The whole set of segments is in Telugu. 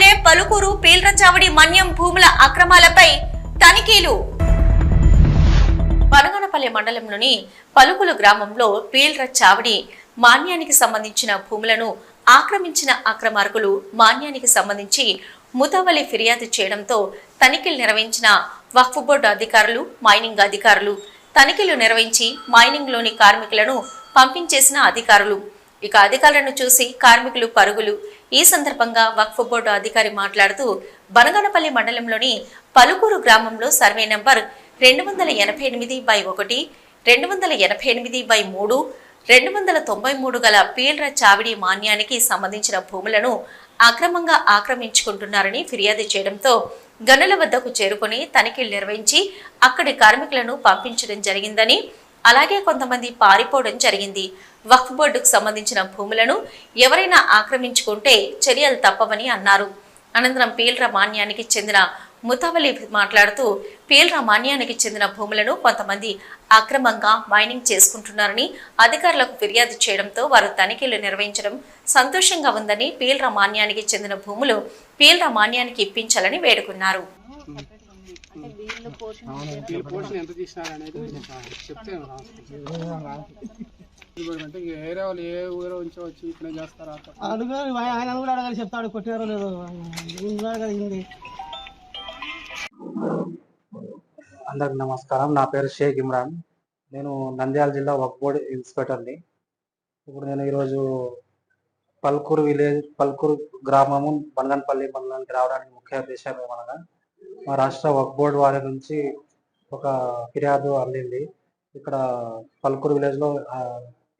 బనగనపల్లె పలుకూరు పీల్రచావడి మన్యం భూముల అక్రమాలపై తనిఖీలు. వనగనపల్లి మండలంలోని పలుకులు గ్రామంలో పీల్ర చావడి మాన్యానికి సంబంధించిన భూములను ఆక్రమించిన అక్రమార్కులు మాన్యానికి సంబంధించి ముతవలి ఫిర్యాదు చేయడంతో తనిఖీలు నిర్వహించిన వక్ఫ్ బోర్డు అధికారులు మైనింగ్ అధికారులు తనిఖీలు నిర్వహించి మైనింగ్లోని కార్మికులను పంపించేసిన అధికారులు. ఇక అధికారులను చూసి కార్మికులు పరుగులు ఈ సందర్భంగా వక్ఫ్ బోర్డు అధికారి మాట్లాడుతూ బనగనపల్లి మండలంలోని పలుకూరు గ్రామంలో సర్వే నంబర్ రెండు వందల ఎనభై ఎనిమిది బై ఒకటి రెండు వందల ఎనభై ఎనిమిది బై మూడు రెండు వందల తొంభై మూడు గల పీల్ర చావిడి మాన్యానికి సంబంధించిన భూములను అక్రమంగా ఆక్రమించుకుంటున్నారని ఫిర్యాదు చేయడంతో గనుల వద్దకు చేరుకుని తనిఖీలు నిర్వహించి అక్కడి కార్మికులను పంపించడం జరిగిందని అలాగే కొంతమంది పారిపోవడం జరిగింది. వక్ఫ్ బోర్డుకు సంబంధించిన భూములను ఎవరైనా ఆక్రమించుకుంటే చర్యలు తప్పవని అన్నారు. అనంతరం పీల్ర మాన్యానికి చెందిన ముతవలి మాట్లాడుతూ పీల్ర మాన్యానికి చెందిన భూములను కొంతమంది అక్రమంగా మైనింగ్ చేసుకుంటున్నారని అధికారులకు ఫిర్యాదు చేయడంతో వారు తనిఖీలు నిర్వహించడం సంతోషంగా ఉందని పీల్ర మాన్యానికి చెందిన భూములు పీల్ర మాన్యానికి ఇప్పించాలని వేడుకున్నారు. Hmm. వీళ్ళ పోర్షన్ ఎంత తీసినారు అనేది చెప్తే. అంటే వాళ్ళు ఏ ఊరో ఉంచో వచ్చి చేస్తారా? అడుగు ఆయన కూడా అడగాలి చెప్తాడు. కొట్టారో లేదో. ఈయన అడగాలి అందరికి నమస్కారం. నా పేరు షేక్ ఇమ్రాన్. నేను నంద్యాల జిల్లా వక్ బోర్డ్ ఇన్స్పెక్టర్ని. ఇప్పుడు నేను ఈరోజు పల్కూరు విలేజ్ పల్కూరు గ్రామము బనగన్పల్లి మండలానికి రావడానికి ముఖ్య ఉద్దేశం ఏమనగా మా రాష్ట్ర వర్క్ బోర్డ్ వారి నుంచి ఒక ఫిర్యాదు అందింది. ఇక్కడ పల్కూరు విలేజ్లో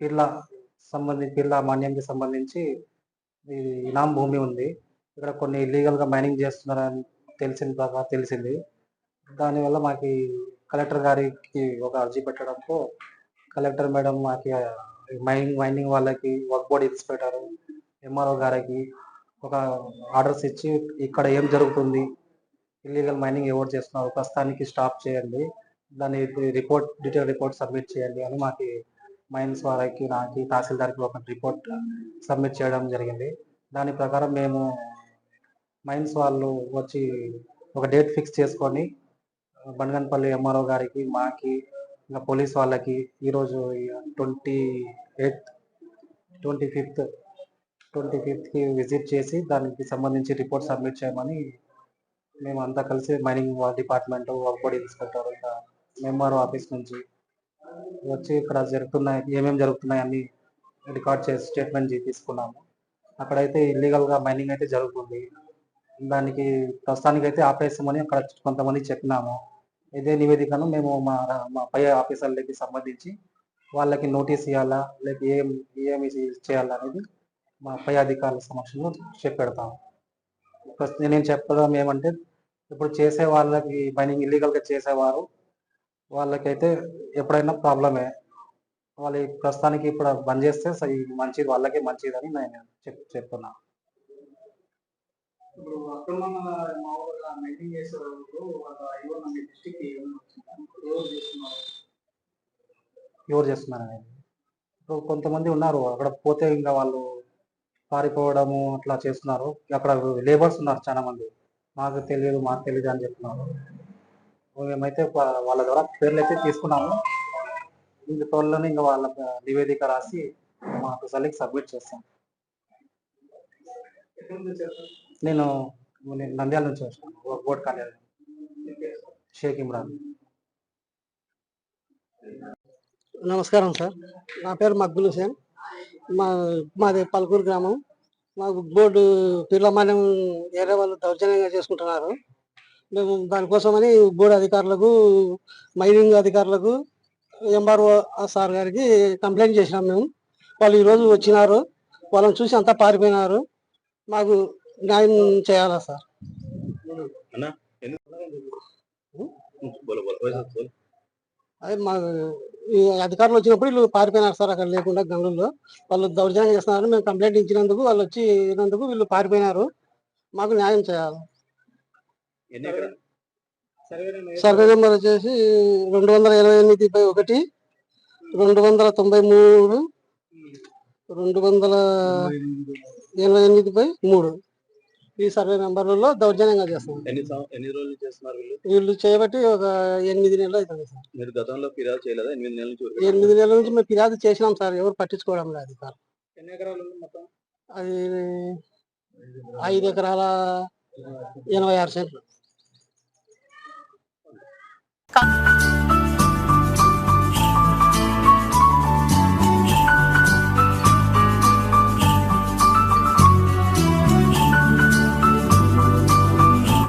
పిల్ల సంబంధించి పిల్ల మాన్యంకి సంబంధించి ఇది ఇనాం భూమి ఉంది. ఇక్కడ కొన్ని ఇల్లీగల్గా మైనింగ్ చేస్తున్నారని తెలిసిన ప్రకారం తెలిసింది. దానివల్ల మాకు కలెక్టర్ గారికి ఒక అర్జీ పెట్టడంతో కలెక్టర్ మేడం మాకు మైనింగ్ మైనింగ్ వాళ్ళకి వర్క్ బోర్డ్ ఇన్స్పెక్టర్ ఎంఆర్ఓ గారికి ఒక ఆర్డర్స్ ఇచ్చి ఇక్కడ ఏం జరుగుతుంది ఇల్లీగల్ మైనింగ్ ఎవరు చేస్తున్నారు ప్రస్తుతానికి స్టాప్ చేయండి. దాని రిపోర్ట్ డీటెయిల్ రిపోర్ట్ సబ్మిట్ చేయండి అని మాకు మైన్స్ వారికి నాకు తహసీల్దార్కి ఒక రిపోర్ట్ సబ్మిట్ చేయడం జరిగింది. దాని ప్రకారం మేము మైన్స్ వాళ్ళు వచ్చి ఒక డేట్ ఫిక్స్ చేసుకొని బండగన్పల్లి ఎంఆర్ఓ గారికి మాకి ఇంకా పోలీస్ వాళ్ళకి ఈరోజు twenty eighth twenty fifth twenty ఫిఫ్త్కి visit చేసి దానికి సంబంధించి రిపోర్ట్ సబ్మిట్ చేయమని మేము అంతా కలిసి mining department work board inspector ఇంకా ఎంఆర్ఓ ఆఫీస్ నుంచి వచ్చి ఇక్కడ జరుగుతున్నాయి ఏమేమి జరుగుతున్నాయి అన్ని రికార్డ్ చేసి స్టేట్మెంట్ తీసుకున్నాము. అక్కడైతే ఇల్లీగల్గా మైనింగ్ అయితే జరుగుతుంది. దానికి ప్రస్తుతానికి అయితే ఆపేస్తామని అక్కడ కొంతమంది చెప్పినాము. ఇదే నివేదికను మేము మా మా పై ఆఫీసర్లకి సంబంధించి వాళ్ళకి నోటీస్ ఇవ్వాలా లేక ఏం ఏమి చేయాలా అనేది మా పై అధికారుల సమక్షంలో చెప్పెడతాము ప్రస్తుతం నేను చెప్పడం ఏమంటే ఇప్పుడు చేసే వాళ్ళకి మైనింగ్ ఇల్లీగల్గా చేసేవారు వాళ్ళకైతే ఎప్పుడైనా ప్రాబ్లమే. వాళ్ళు ప్రస్తుతానికి ఇప్పుడు బంద్ చేస్తే మంచిది వాళ్ళకే మంచిదని నేను చెప్ చెప్తున్నా. ఎవరు చేస్తున్నారు? ఇప్పుడు కొంతమంది ఉన్నారు అక్కడ పోతే ఇంకా వాళ్ళు పారిపోవడము అట్లా చేస్తున్నారు. అక్కడ లేబర్స్ ఉన్నారు చాలా మంది మాకు తెలియదు మాకు తెలియదు అని చెప్తున్నారు. మేమైతే వాళ్ళ ద్వారా పేర్లు అయితే తీసుకున్నాము. ఇంక త్వరలోనే ఇంకా వాళ్ళ నివేదిక రాసి మా సెలెక్ట్ సబ్మిట్ చేస్తాం. నేను నేను నంద్యాల నుంచి వచ్చాను బోర్డు బోర్డ్ కార్యాలయం. షేక్ ఇమ్రాన్. నమస్కారం సార్. నా పేరు మక్బుల్ హుసేన్ మా మాది పల్కూరు గ్రామం. మాకు బోర్డు పిల్లమాన్యం ఏరే వాళ్ళు దౌర్జన్యంగా చేసుకుంటున్నారు. మేము దానికోసమని బోర్డు అధికారులకు మైనింగ్ అధికారులకు ఎంఆర్ఓ సార్ గారికి కంప్లైంట్ చేసినాం మేము. వాళ్ళు ఈరోజు వచ్చినారు. వాళ్ళని చూసి అంతా పారిపోయినారు. మాకు న్యాయం చేయాలా సార్? అదే మా ఈ అధికారులు వచ్చినప్పుడు వీళ్ళు పారిపోయినారు సార్ అక్కడ లేకుండా గంగుల్లో వాళ్ళు దౌర్జన్యం చేస్తున్నారు. మేము కంప్లైంట్ ఇచ్చినందుకు వాళ్ళు వచ్చి ఇచ్చినందుకు వీళ్ళు పారిపోయినారు. మాకు న్యాయం చేయాలి. సర్వే నెంబర్ వచ్చేసి రెండు వందల ఇరవై ఎనిమిది బై ఒకటి రెండు వందల తొంభై మూడు రెండు వందల ఎనభై ఎనిమిది బై మూడు. ఈ సర్వే నెంబర్లలో దౌర్జన్యంగా చేస్తున్నారు ఎన్ని సం- ఎన్ని రోజులు చేస్తున్నారు వీళ్ళు? వీళ్ళు చేయబట్టి ఒక ఎనిమిది నెలలు అవుతుంది సార్. మీరు గతంలో ఫిర్యాదు చేయలేదా? ఎనిమిది నెలల నుంచి ఊరికే ఎనిమిది నెలల నుంచి మేము ఫిర్యాదు చేసినాం సార్. ఎవరు పట్టించుకోవడం లేదు సార్. ఎన్ని ఎకరాలు ఉంది మొత్తం? అది ఐదు ఎకరాల ఎనభై ఆరు సెంట్లు. కా-